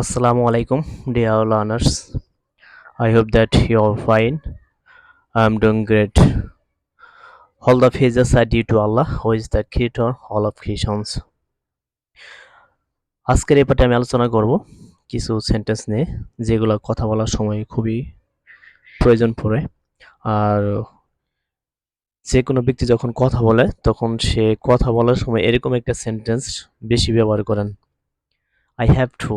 আসসালামু আলাইকুম dear learners I hope that you are fine I am doing great all the praises are due to Allah is the creator all of creations আজকের এই আমি আলোচনা করব কিছু sentence নিয়ে যেগুলো কথা বলার সময় খুবই প্রয়োজন পড়ে। আর যে কোনো ব্যক্তি যখন কথা বলে, তখন সে কথা বলার সময় এরকম একটা সেন্টেন্স বেশি ব্যবহার করেন। I have to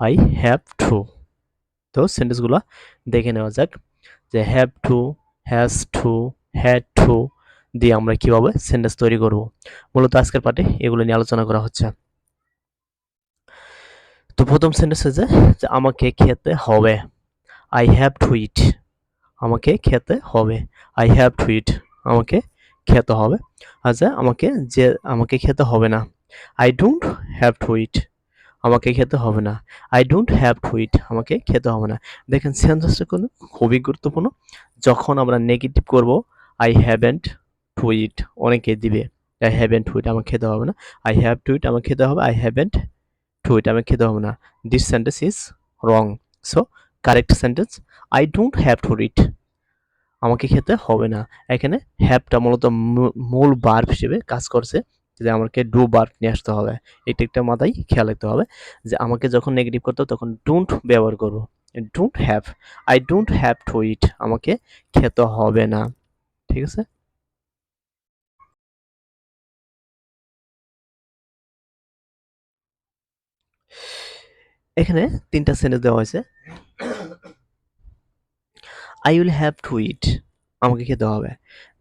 I have to তো সেন্টেন্সগুলো দেখে নেওয়া যাক। যে have to has to had to দিয়ে আমরা কীভাবে সেন্টেন্স তৈরি করব। মূলত আজকের পাঠে এগুলো নিয়ে আলোচনা করা হচ্ছে। তো প্রথম সেন্টেন্স হচ্ছে যে আমাকে খেতে হবে। আই হ্যাভ টু ইট আমাকে খেতে হবে। আই হ্যাভ টু ইট আমাকে খেতে হবে। আচ্ছা আমাকে যে, আমাকে খেতে হবে না। I don't have to eat আমাকে খেতে হবে না। I don't have to eat আমাকে খেতে হবে না। দেখেন, সেন্টেন্সটা কোনো খুবই গুরুত্বপূর্ণ। যখন আমরা নেগেটিভ করব আই হ্যাভেন্ট টু ইট অনেকে দিবে আই হ্যাভেন্ট টু ইট আমাকে খেতে হবে না। আই হ্যাভ টু ইট আমাকে খেতে হবে আই হ্যাভেন্ট টু ইট আমাকে খেতে হবে না। This sentence is wrong so correct sentence I don't have to eat আমাকে খেতে হবে না। এখানে হ্যাভটা মূলত মূল বার্ব হিসেবে কাজ করছে। যে আমাকে ডু বার্ব নিয়ে আসতে হবে। এটা একটা মাথায় খেয়াল রাখতে হবে যে আমাকে যখন নেগেটিভ করতে তখন ডোন্ট ব্যবহার করব। Don't have I don't have to eat আমাকে খেতে হবে না। ঠিক আছে? এখানে তিনটা সেন্টেন্স দেওয়া হয়েছে। I will have to eat আমাকে খেতে হবে।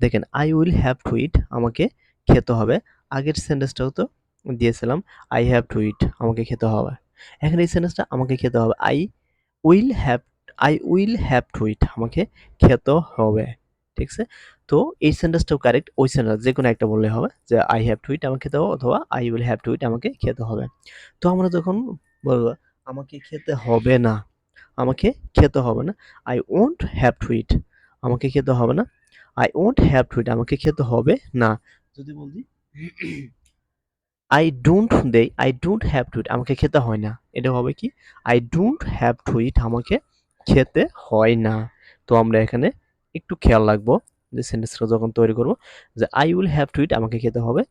দেখেন I will have to eat আমাকে খেতে হবে। আগের সেন্টেন্সটাও তো দিয়েছিলাম আই হ্যাভ টু ইট আমাকে খেতে হবে। এখানে এই সেন্টেন্সটা আমাকে খেতে হবে। I will have I will have to eat আমাকে খেতে হবে। ঠিক আছে? তো এই সেন্টেন্সটাও কারেক্ট ওই সেন্টেন্স যে কোনো একটা বললে হবে যে আই হ্যাভ টু ইট আমাকে খেতে হবে, অথবা I will have to eat আমাকে খেতে হবে। তো আমরা যখন বলব, আমাকে খেতে হবে না আমাকে খেতে হবে না। I won't have to eat আমাকে খেতে হবে না। I won't have to eat আমাকে খেতে হবে না। যদি বলি I don't they I don't have to eat আমাকে খেতে হয় না। এটা হবে কি? I don't have to eat আমাকে খেতে হয় না। তো আমরা এখানে একটু খেয়াল রাখব, যে সেন্টেন্সটা যখন তৈরি করব, যে I will have to eat আমাকে খেতে হবে।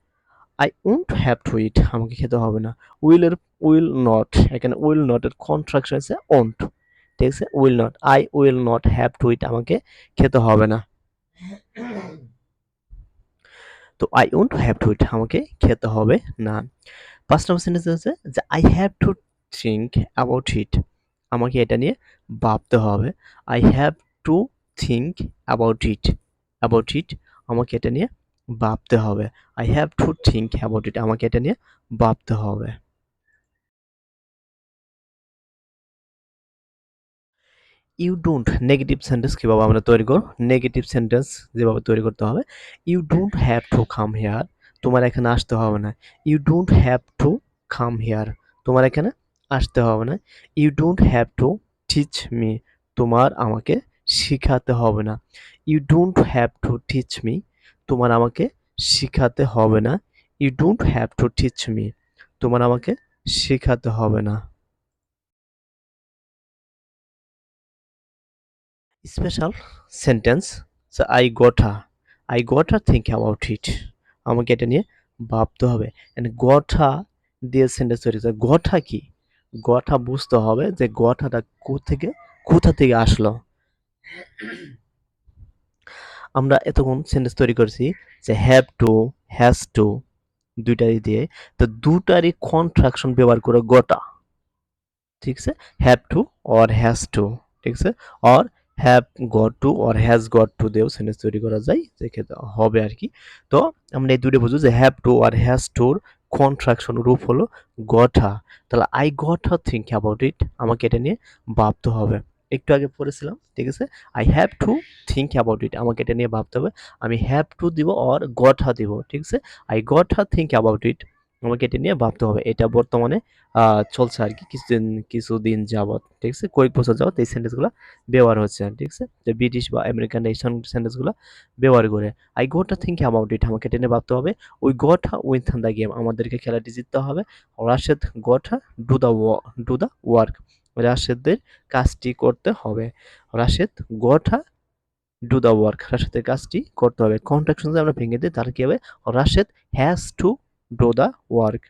I won't have to eat আমাকে খেতে হবে না। উইলের উইল নট এখানে উইল নটের কন্ট্রাকশন আছে ওন্ট ঠিক আছে? Will not I will not have to eat আমাকে খেতে হবে না। তো I won't have to eat আমাকে খেতে হবে, না। ফার্স্ট নম্বর সেন্টেন্স হচ্ছে যে I have to think about it আমাকে এটা নিয়ে ভাবতে হবে। I have to think about it about it আমাকে এটা নিয়ে ভাবতে হবে। I have to think about it আমাকে এটা নিয়ে ভাবতে হবে। ইউ ডোন্ট নেগেটিভ সেন্টেন্স কীভাবে আমরা তৈরি করব? নেগেটিভ সেন্টেন্স যেভাবে তৈরি করতে হবে। You don't have to come here তোমার এখানে আসতে হবে না। You don't have to come here তোমার এখানে আসতে হবে না। You don't have to teach me তোমার আমাকে শিখাতে হবে না। You don't have to teach me তোমার আমাকে শিখাতে হবে না। You don't have to teach me তোমার আমাকে শেখাতে হবে না। Special sentence I gotta I gotta think about it আমাকে এটা নিয়ে ভাবতে হবে। গঠা দিয়ে সেন্টেন্স তৈরি করতে গঠা কি? গঠা বুঝতে হবে যে গঠাটা থেকে কোথা থেকে আসলো। আমরা এতক্ষণ সেন্টেন্স তৈরি করছি যে হ্যাভ টু হ্যাজ টু দুইটাই দিয়ে। তো দুটারই কন্ট্রাকশন ব্যবহার করে গোটা ঠিক আছে? Have to or has to ঠিক আছে? Or have got to or has got to দিয়েও সেন্টেন্স তৈরি করা যায়, যে ক্ষেত্রে হবে আর কি। তো আমরা এই দুটো বুঝব যে হ্যাভ টু আর হ্যাজ টুর কন্ট্রাকশন রূপ হলো গঠা। তাহলে I gotta think about it আমাকে এটা নিয়ে ভাবতে হবে। একটু আগে পড়েছিলাম, ঠিক আছে? I have to think about it আমাকে এটা নিয়ে ভাবতে হবে। আমি হ্যাভ টু দিব অর গট হা দিব, ঠিক আছে? I gotta think about it আমাকে এটা নিয়ে ভাবতে হবে। এটা বর্তমানে চলছে আর কি। কিছুদিন কিছুদিন যাবৎ, ঠিক আছে? কয়েক বছর যাবত এই সেন্টেন্সগুলো ব্যবহার হচ্ছে ঠিক আছে? যে ব্রিটিশ বা আমেরিকান এই সেন্টেন্সগুলো ব্যবহার করে। I gotta think about it আমাকে এটা নিয়ে ভাবতে হবে। ওই গট উইথ দ্য গেম আমাদেরকে খেলাটি জিততে হবে। Rashed got do the do the work রাশেদদের কাজটি করতে হবে। Rashed got do the work রাশেদের কাজটি করতে হবে। কন্ট্রাকশন আমরা ভেঙে দিই, তাহলে কী হবে? Rashed has to do the work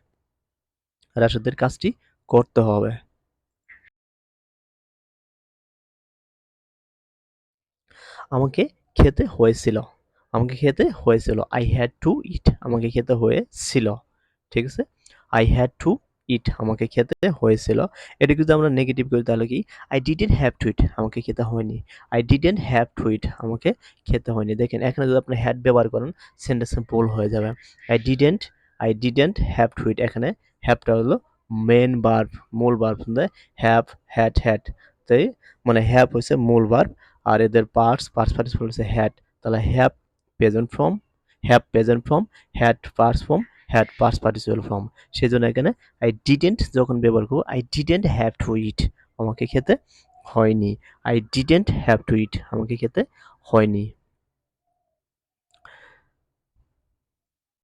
রাশেদের কাজটি করতে হবে। আমাকে খেতে হয়েছিল। আমাকে খেতে হয়েছিল। আই হ্যাড টু ইট আমাকে খেতে হয়েছিল। ঠিক আছে? আই হ্যাড টু ইট আমাকে খেতে হয়েছিল। এটা যদি আমরা নেগেটিভ করি তাহলে কি? I didn't have to eat আমাকে খেতে হয়নি। I didn't have to eat আমাকে খেতে হয়নি। দেখেন, এখানে যদি আপনি হ্যাড ব্যবহার করেন সেন্টেন্স ভুল হয়ে যাবে। I didn't I didn't have to eat এখানে। হ্যাভটা হলো মেন বার্ব মূল বার্ব হ্যাভ হ্যাট হ্যাট তাই মানে হ্যাভ হচ্ছে মূল বার্ব আর এদের পার্টস পার্টস পার্টিসিপল হচ্ছে হ্যাট তাহলে have present form have present form had parts form had parts participle form সেই জন্য এখানে আই ডিডেন্ট যখন ব্যবহার করব I didn't have to eat আমাকে খেতে হয়নি। I didn't have to eat আমাকে খেতে হয়নি।